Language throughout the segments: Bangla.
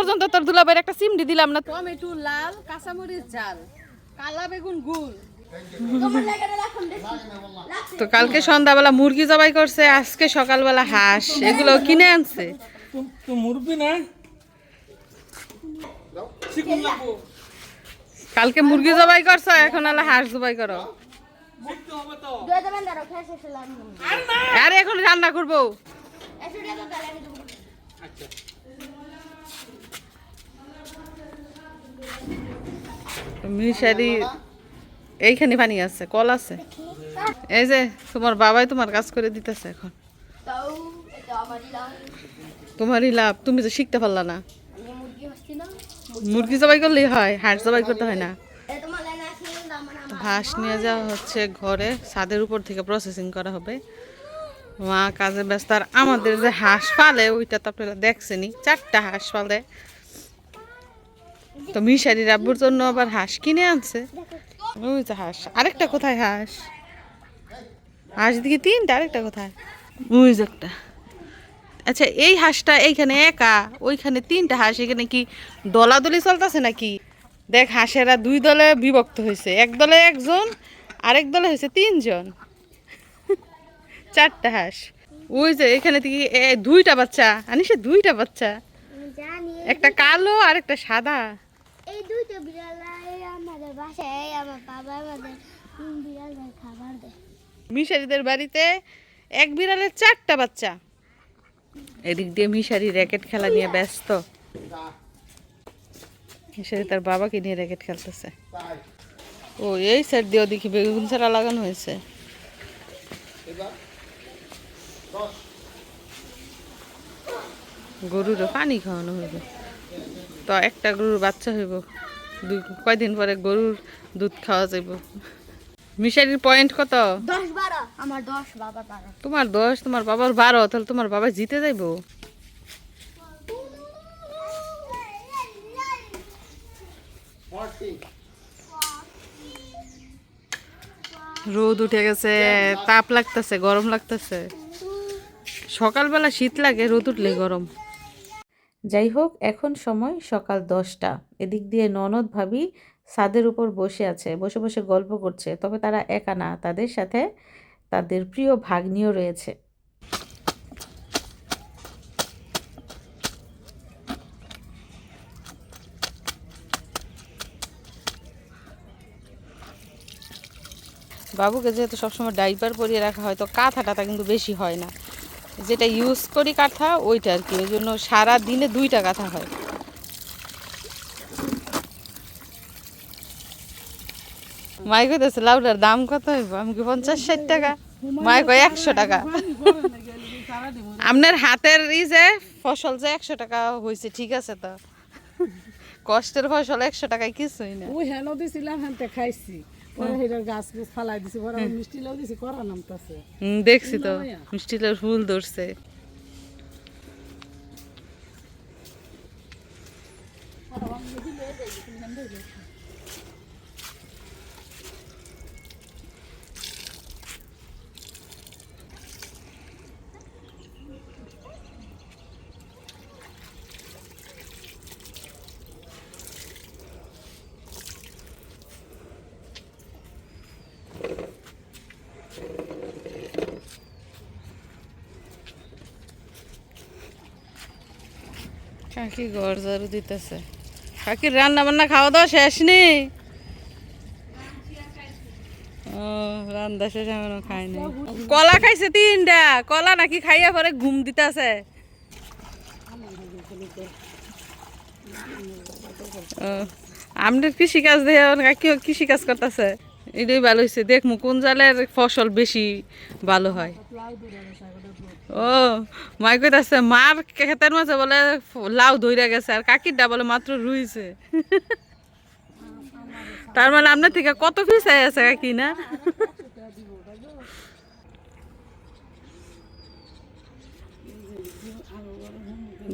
পর্যন্ত তোর দুলাভাইয়ের একটা সিমডি দিলাম না। টমেটো লাল কাঁচামরিচ ঝাল। কালা বেগুন গুল তো কালকে সন্ধ্যাবেলা মুরগি জবাই করছে আজকে সকালবেলা হাঁস। এগুলো কিনে আনছে। তো মুরবি না কালকে মুরগি জবাই করছ এখন আলা হাঁস জবাই করো। শিখতে হবে তো। আরে এখন রান্না করব। আচ্ছা। মিশারি, এইখানে পানি আছে, কল আছে। এই যে, তোমার বাবাই তোমার কাজ করে দিতেছে এখন। তোমারই লাভ, তুমি তো শিখতে পারলা না। মুরগি জবাই করলেই হয়, হাঁস জবাই করতে হয় না। হাঁস নিয়ে যাওয়া হচ্ছে ঘরে, ছাদের উপর থেকে প্রসেসিং করা হবে। মা কাজে ব্যস্ত, আর আমাদের যে হাঁস পালে, ওইটা তো আপনারা দেখছেনি চারটা হাঁস পালে। তো মিশারি রাব্বুর জন্য আবার হাঁস কিনে আনছে। ওই যে হাঁস। আরেকটা কোথায় হাঁস? হাঁস দিকে তিনটা আরেকটা কোথায়? ওই একটা। আচ্ছা এই হাঁসটা এইখানে একা? ওইখানে তিনটা হাঁস এখানে কি দলাদলি চলতেছে নাকি? দেখ হাঁসেরা দুই দলে বিভক্ত হয়েছে। এক দলে একজন আরেক দলে হয়েছে তিনজন। চারটা হাঁস। ওই যে এখানে থেকে দুইটা বাচ্চা। আনিসে দুইটা বাচ্চা। একটা কালো আর একটা সাদা। মিশারিদের বাড়িতে এক বিড়ালের চারটা বাচ্চা। এদিক দিয়ে মিশারি র্যাকেট খেলা নিয়ে ব্যস্ত। মিশারি তার বাবাকে নিয়ে র্যাকেট খেলতেছে। ও, এই সাইড দিয়ে দেখি বেগুন ছাড়া লাগানো হয়েছে। গরুরও পানি খাওয়ানো হইবে। তো একটা গরুর বাচ্চা হইব। দুই কয়দিন পরে গরুর দুধ খাওয়া যাইব। মিশারির পয়েন্ট কত? দশ বারো। আমার দশ বাবা বারো। তোমার দশ তোমার বাবার বারো তাহলে তোমার বাবা জিতে যাইবো? রোদ উঠে গেছে তাপ লাগতেছে গরম লাগতেছে। সকালবেলা শীত লাগে রোদ উঠলে গরম। যাই হোক এখন সময় সকাল দশটা। এদিক দিয়ে ননদ ভাবি ছাদের উপর বসে আছে, বসে বসে গল্প করছে। তবে তারা একা না, তাদের সাথে তাদের প্রিয় ভাগ্নিও রয়েছে। বাবুকে যেহেতু সবসময় ডাইপার পরিয়ে রাখা হয়, তো কাঁথা টাথা কিন্তু বেশি হয় না। যেটা ইউজ করি কাঁথা, ওইটা আর কি। ওই জন্য সারা দিনে দুইটা কাঁথা হয়। মাই কইতেছে, লাউডার দাম কত হইব? আমি পঞ্চাশ ষাট টাকা। মাই কয়, একশো টাকা। আপনার হাতের ই যে ফসল যে একশো টাকা হয়েছে ঠিক আছে তো? কষ্টের ফসল একশো টাকায় কিছুই না। ওই হেন দিছিলাম, হেনতে খাইছি। হুম, দেখছি তো মিষ্টি ফুল ধরছে। কাকি ঘর ঝাড়ু দিতেছে। কাকির রান্না বান্না খাওয়া দাওয়া শেষ নেই ও, রান্না শেষ, এখনও খায়নি কলা খাইছে তিনটা। কলা নাকি খাইয়া পরে ঘুম দিতেছে। আমাদের কৃষি কাজ দিয়ে কাকি কৃষি কাজ করতেছে। এটাই ভালো হয়েছে দেখ কোন জালের ফসল বেশি ভালো হয়। ও, মাই কইতাছে মার ক্ষেতের মাঝে বলে লাউ ধইরা গেছে আর কাকিরটা বলে মাত্র রুইছে তার মানে আপনার থেকে কত পিছাই আছে কাকি, না?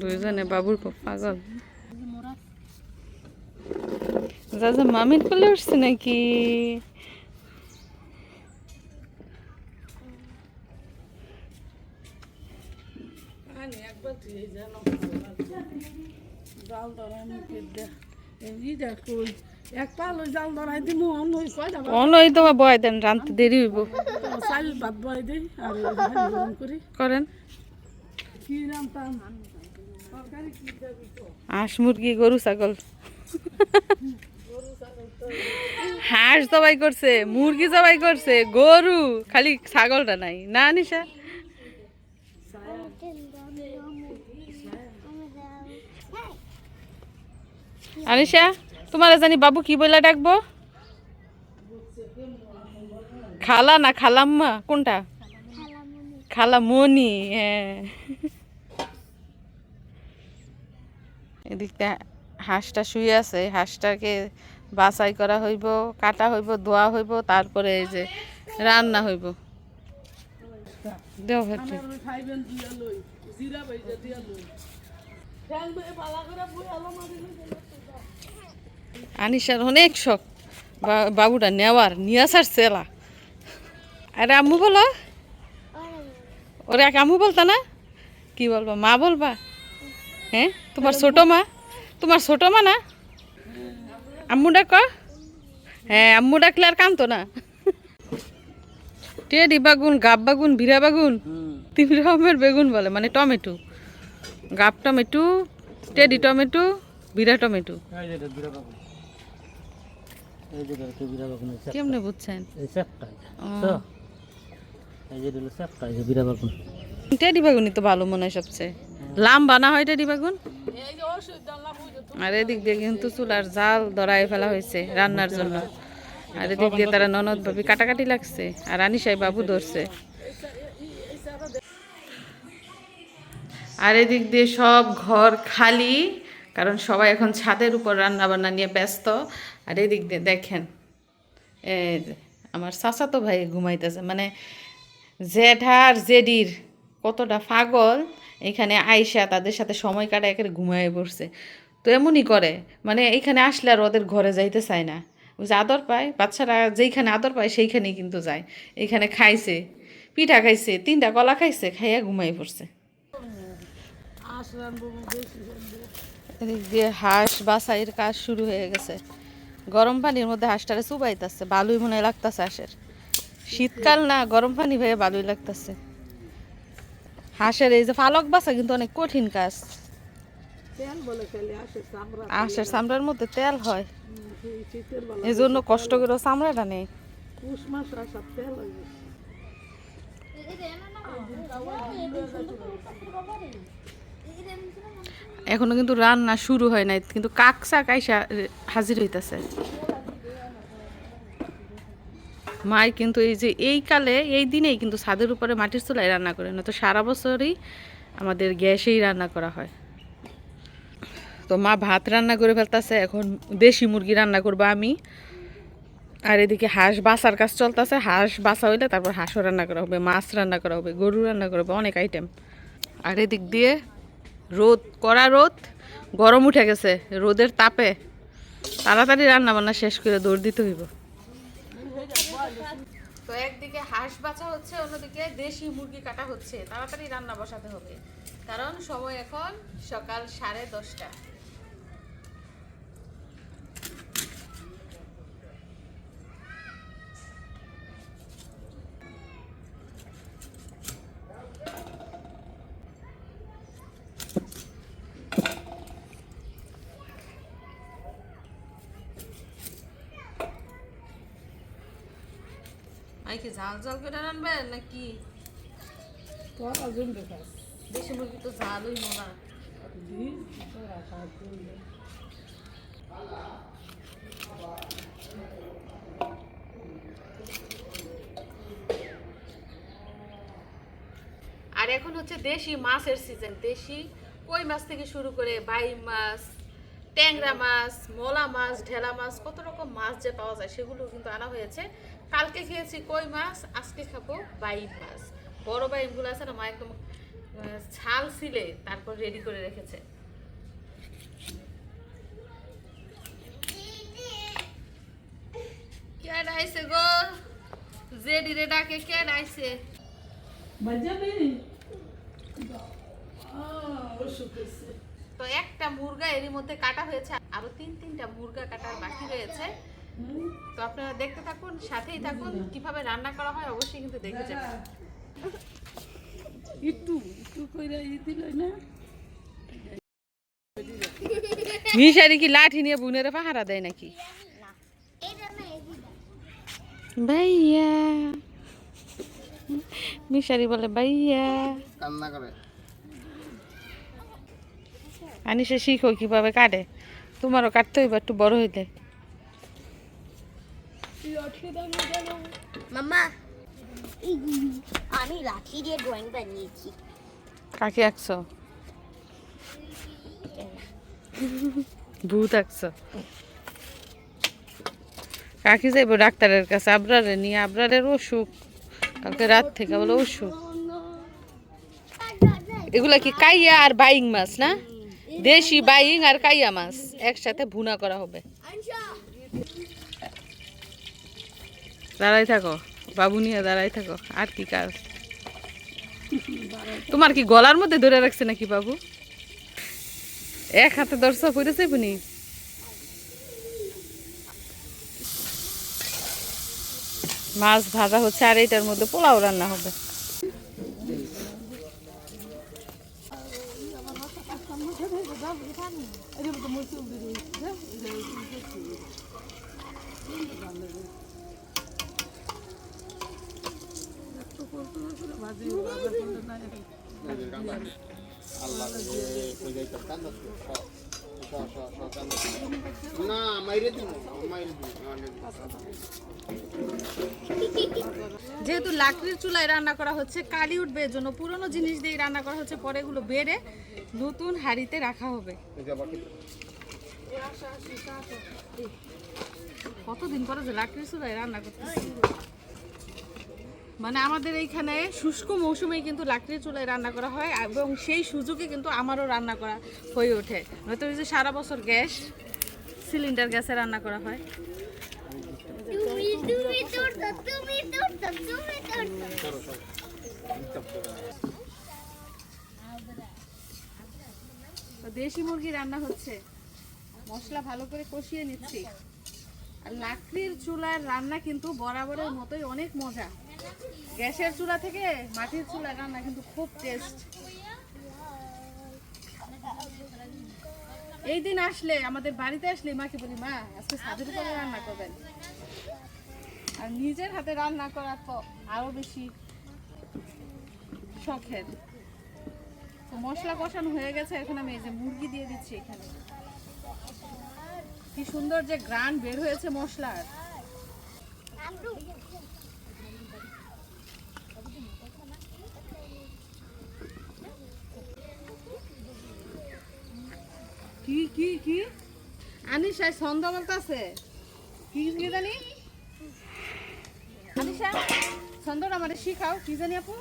দুইজনে বাবুর পাগল যা যা মামির কোলে উঠছে নাকি? দেবি তো হাঁস, মুরগি, গরু, ছাগল। হাঁস জবাই করছে, মুরগি জবাই করছে, গরু, খালি ছাগলটা নাই। না, নিশা? আনিশা, তোমার জানি বাবু কি বলে ডাকবো? খালা না খালাম্মা? কোনটা? খালামণি হ্যাঁ। এদিকটা হাঁসটা শুয়ে আছে, হাঁসটাকে বাছাই করা হইব, কাটা হইব, ধোয়া হইব, তারপরে এই যে রান্না হইব। দেও আনিসার অনেক শখ। বাবুটা নেওয়ার, নিয়ে আসার সেলা আরে আম্মু বলো। ওরে এক আম্মু বলতা না? কি বলবা, মা বলবা? হ্যাঁ তোমার ছোট মা? তোমার ছোট মা না? আম্মু ডাক? হ্যাঁ আম্মু ডাকলে আর কামতো না? টেডি বাগুন, গাব বাগুন, ভিরা বাগুন তিন রকমের বেগুন বলে মানে টমেটো। গাব টমেটো, টেডি টমেটো, ভিরা টমেটো। এই যে দেখো কেমনে বুঝছেন? এই সেপটা এই যে দিল সেপটা এই যে বিরা বাবু টেডি বেগুনই তো ভালো মনে হয় সবচেয়ে। লাম্বা না হয় টেডি বেগুন? আর এদিক দিয়ে কিন্তু চুলার জাল ধরায় ফেলা হয়েছে রান্নার জন্য। আর এদিক দিয়ে তারা ননদ ভাবি কাটাকাটি লাগছে আর আনিসাই বাবু ধরছে। আর এদিক দিয়ে সব ঘর খালি কারণ সবাই এখন ছাদের উপর রান্না বান্না নিয়ে ব্যস্ত। আর এদিক দিয়ে দেখেন আমার চাচাতো ভাই ঘুমাইতেছে মানে জেঠার জেডির কতটা পাগল এখানে আইসা তাদের সাথে সময় কাটায় একেবারে ঘুমায় পড়ছে। তো এমনই করে মানে এখানে আসলে আর ওদের ঘরে যাইতে চায় না। যে আদর পায় বাচ্চারা যেইখানে আদর পায় সেইখানেই কিন্তু যায়। এখানে খাইছে পিঠা খাইছে তিনটা কলা খাইছে খাইয়া ঘুমাই পড়ছে। দিয়ে হাঁস বাছাইয়ের কাজ শুরু হয়ে গেছে। গরম পানির মধ্যে হাঁসটারে চুবাইতেছে বালুই মনে হয় লাগতেছে হাঁসের শীতকাল না গরম পানি ভেবে বালুই লাগতেছে হাঁসের এই যে পালক বাসা কিন্তু অনেক কঠিন কাজ তেল বলে খেলে আসে চামড়া হাঁসের চামড়ার মধ্যে তেল হয় এই জন্য কষ্ট করে চামড়াটা নেই পুষ মাস আসা তেল হয়ে এখনও কিন্তু রান্না শুরু হয় নাই, কিন্তু কাকসা চাক আইসা হাজির হইতাছে। মাই কিন্তু এই যে এই কালে, এই দিনেই কিন্তু ছাদের উপরে মাটির চুলায় রান্না করে না তো সারা বছরই আমাদের গ্যাসেই রান্না করা হয়। তো মা ভাত রান্না করে ফেলতেছে, এখন দেশি মুরগি রান্না করব আমি। আর এদিকে হাঁস বাসার কাজ চলতেছে, হাঁস বাসা হইলে তারপর হাঁসও রান্না করা হবে, মাছ রান্না করা হবে, গরু রান্না করা হবে, অনেক আইটেম আর এদিক দিয়ে রোদ, কড়া রোদ, গরম উঠে গেছে, রোদের তাপে। তাড়াতাড়ি রান্না বান্না শেষ করে দৌড় দিতে হইব। তো একদিকে হাঁস বাঁচা হচ্ছে, অন্যদিকে দেশি মুরগি কাটা হচ্ছে। তাড়াতাড়ি রান্না বসাতে হবে, কারণ সময় এখন সকাল সাড়ে দশটা। কি ঝাল ঝাল করে রানবেন নাকি? দেশি মুরগি তো ঝালই জমবে আর এখন হচ্ছে দেশি মাছের সিজন দেশি কই মাছ থেকে শুরু করে বাই মাছ ট্যাংরা মাছ মোলা মাছ ঢেলা মাছ কত রকম মাছ যে পাওয়া যায় সেগুলো কিন্তু আনা হয়েছে। কালকে খেয়েছি কই মাছ? আজকে খাব বাইম মাছ। বড় বাইমগুলো আছে না মা একদম ছাল ছিলে তারপর রেডি করে রেখেছে। গো? জেডি রে ডাকে বাজাবে তো একটা মুরগা এরই মধ্যে কাটা হয়েছে আরও তিন তিনটা মুরগা কাটার বাকি রয়েছে। তো আপনারা দেখতে থাকুন সাথেই থাকুন কীভাবে রান্না করা হয় অবশ্যই কিন্তু দেখে যাবেন। একটু একটু কইরা ই দিল না। মিশারি কি লাঠি নিয়ে বুনের পাহারা দেয় নাকি? ভাইয়া। মিশারি বলে ভাইয়া। কান্না করে। আনিসে শিখো কীভাবে কাটে। তোমারও কাটতে হইবে একটু বড় হইলে মাম্মা আমি লাঠি দিয়ে ড্রয়িং বানিয়েছি। কাকে ভূত আঁকছো? কাকি যাইবো ডাক্তারের কাছে? আবরারে নিয়ে, আবরারের অসুখ। কালকে রাত থেকে বলে অসুখ। এগুলা কি কাইয়া আর বাইং মাছ না? দেশি বাইং আর কাইয়া মাছ। একসাথে ভুনা করা হবে। দাঁড়াই থাকো, বাবু নিয়ে দাঁড়াই থাকো, আর কি কাজ? তোমার কি গলার মধ্যে ধরে রাখছে নাকি বাবু? এক হাতে দর্শক করেছে বুনি মাছ ভাজা হচ্ছে আর এইটার মধ্যে পোলাও রান্না হবে। যেহেতু লাকড়ির চুলায় রান্না করা হচ্ছে, কালি উঠবে এর জন্য। পুরনো জিনিস দিয়ে রান্না করা হচ্ছে, পরে এগুলো বেড়ে নতুন হাঁড়িতে রাখা হবে। কতদিন পরে যে লাকড়ির চুলায় রান্না করতেছি? মানে আমাদের এইখানে শুষ্ক মৌসুমে কিন্তু লাকড়ির চুলায় রান্না করা হয় এবং সেই সুযোগে কিন্তু আমারও রান্না করা হয়ে ওঠে। নয়তো যে সারা বছর গ্যাস সিলিন্ডার গ্যাসে রান্না করা হয়। দেশি মুরগি রান্না হচ্ছে। মশলা ভালো করে কষিয়ে নিচ্ছি। আর লাকড়ির চুলার রান্না কিন্তু বরাবরের মতোই অনেক মজা। গ্যাসের চুলা থেকে মাটির চুলার রান্না কিন্তু খুব টেস্ট এই দিন আসলে, আমাদের বাড়িতে আসলে মাকে বলি, মা, আজকে ছাদের উপরে রান্না করবেন। আর নিজের হাতে রান্না করা তো আরও বেশি শখের। তো মশলা কষানো হয়ে গেছে, এখন আমি এই যে মুরগি দিয়ে দিচ্ছি এখানে। কি সুন্দর যে গ্রান বের হয়েছে মশলার। কি কি কি? আনিশা, ছন্দ বলতেছে। কি কি জানি? আনিশা, ছন্দটা আমাদের শিখাও, কি জানি আপু?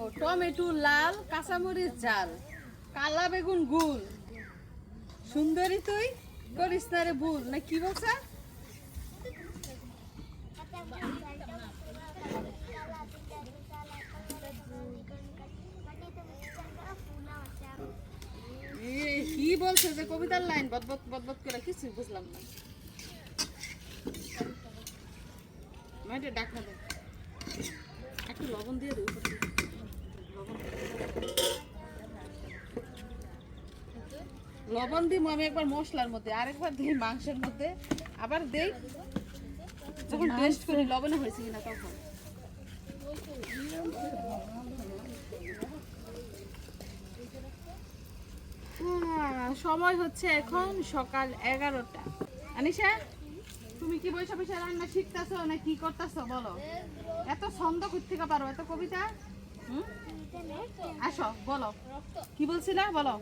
ও, টমেটো, লাল, কাঁচামরিচ জাল কালা বেগুন গুল সুন্দরী তুই করিস না রে ভুল। না কি বলছে? বলছে যে কবিতার লাইন বদবত বদবত করে কিছু বুঝলাম না। মাইটে ডাকা দে। একটু লবণ দিয়ে দেবো লবণ দিব আমি একবার মশলার মধ্যে আরেকবার দিই মাংসের মধ্যে। আবার দেই। যখন টেস্ট করি লবণে হয়েছে কিনা তখন। সময় হচ্ছে এখন সকাল এগারোটা। আনিশা, তুমি কি বৈশা বৈশা রান্না শিখতেছো না কি করতেছো বলো? এত ছন্দ থেকে পারো? এত কবিতা? আসো, বলো। কি বলছিলা? বলো।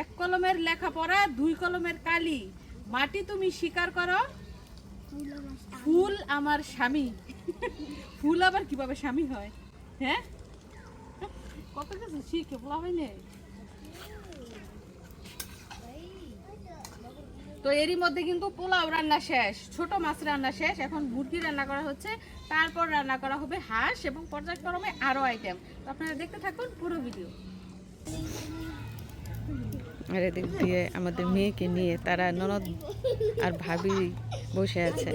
এক কলমের লেখাপড়া, দুই কলমের কালি। মাটি তুমি স্বীকার করো ফুল আমার স্বামী। ফুল আবার কীভাবে স্বামী হয়? হ্যাঁ? কত কিছু শিখে, বলা হয়নি তো এরই মধ্যে কিন্তু পোলাও রান্না শেষ, ছোট মাছ রান্না শেষ। এখন মুরগি রান্না করা হচ্ছে, তারপর রান্না করা হবে হাঁস এবং পর্যায়ক্রমে আরও আইটেম তো আপনারা দেখতে থাকুন পুরো ভিডিও আর এদিক দিয়ে আমাদের মেয়েকে নিয়ে তারা ননদ আর ভাবি বসে আছে।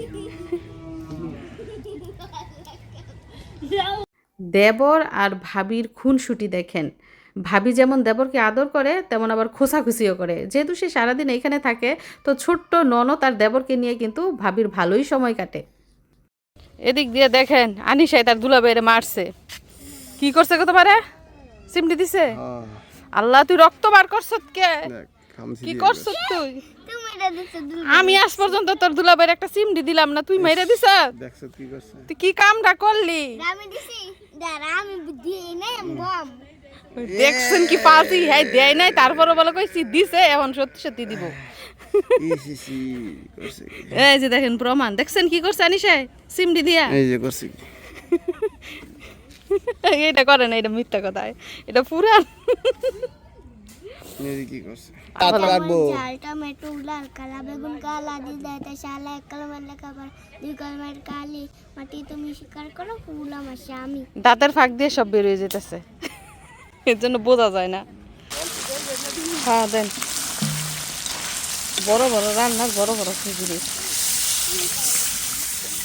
দেবর আর ভাবির খুনসুটি দেখেন। ভাবি যেমন দেবরকে আদর করে তেমন আবার খোসাখুসিও করে। যেহেতু সে সারাদিন এখানে থাকে তো ছোট্ট ননদ আর দেবরকে নিয়ে কিন্তু ভাবির ভালোই সময় কাটে। এদিক দিয়ে দেখেন আনিসাই তার দুলা বেড়ে মারছে। কি করছে কত পারে সিমটি দিছে? আল্লাহ তুই রক্ত বার করছ কে? কি করছ তুই? আমি আজ পর্যন্ত তোর দুলাবের একটা সিমটি দিলাম না তুই মেরে দিছ দেখছ কি করছে? তুই কি কামটা করলি? আমি দিছি দাঁড়া আমি দিয়ে নাই বম। দেখছেন কি পালছি হ্যাঁ দেয় নাই তারপরে বলে কইছি দিছে এখন সত্যি সত্যি দিব? এই যে দেখেন প্রমাণ দেখছেন কি করছে আনিসাই সিমডি দিয়া। এই যে করছে? এটা করে না এটা মিথ্যা কথা এটা পুরান। যে কি করছে টমেটো লাল কালা বেগুন কালা দেয় শালা এক কলমের লেখাপড়া দুই কলমের কালি মাটি তুমি স্বীকার করো ফুল আমার স্বামী। দাঁতের ফাঁক দিয়ে সব বেরিয়ে যেতেছে। এর জন্য বোঝা যায় না। হ্যাঁ দেন। বড় বড় রান্নার বড় বড় খিচুড়ি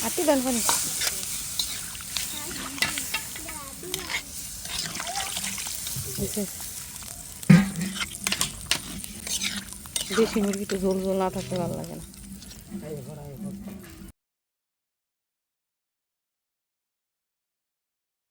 আটি দেন পানি দেশি মুরগি তো ঝোল ঝোল না থাকতে ভালো লাগে না।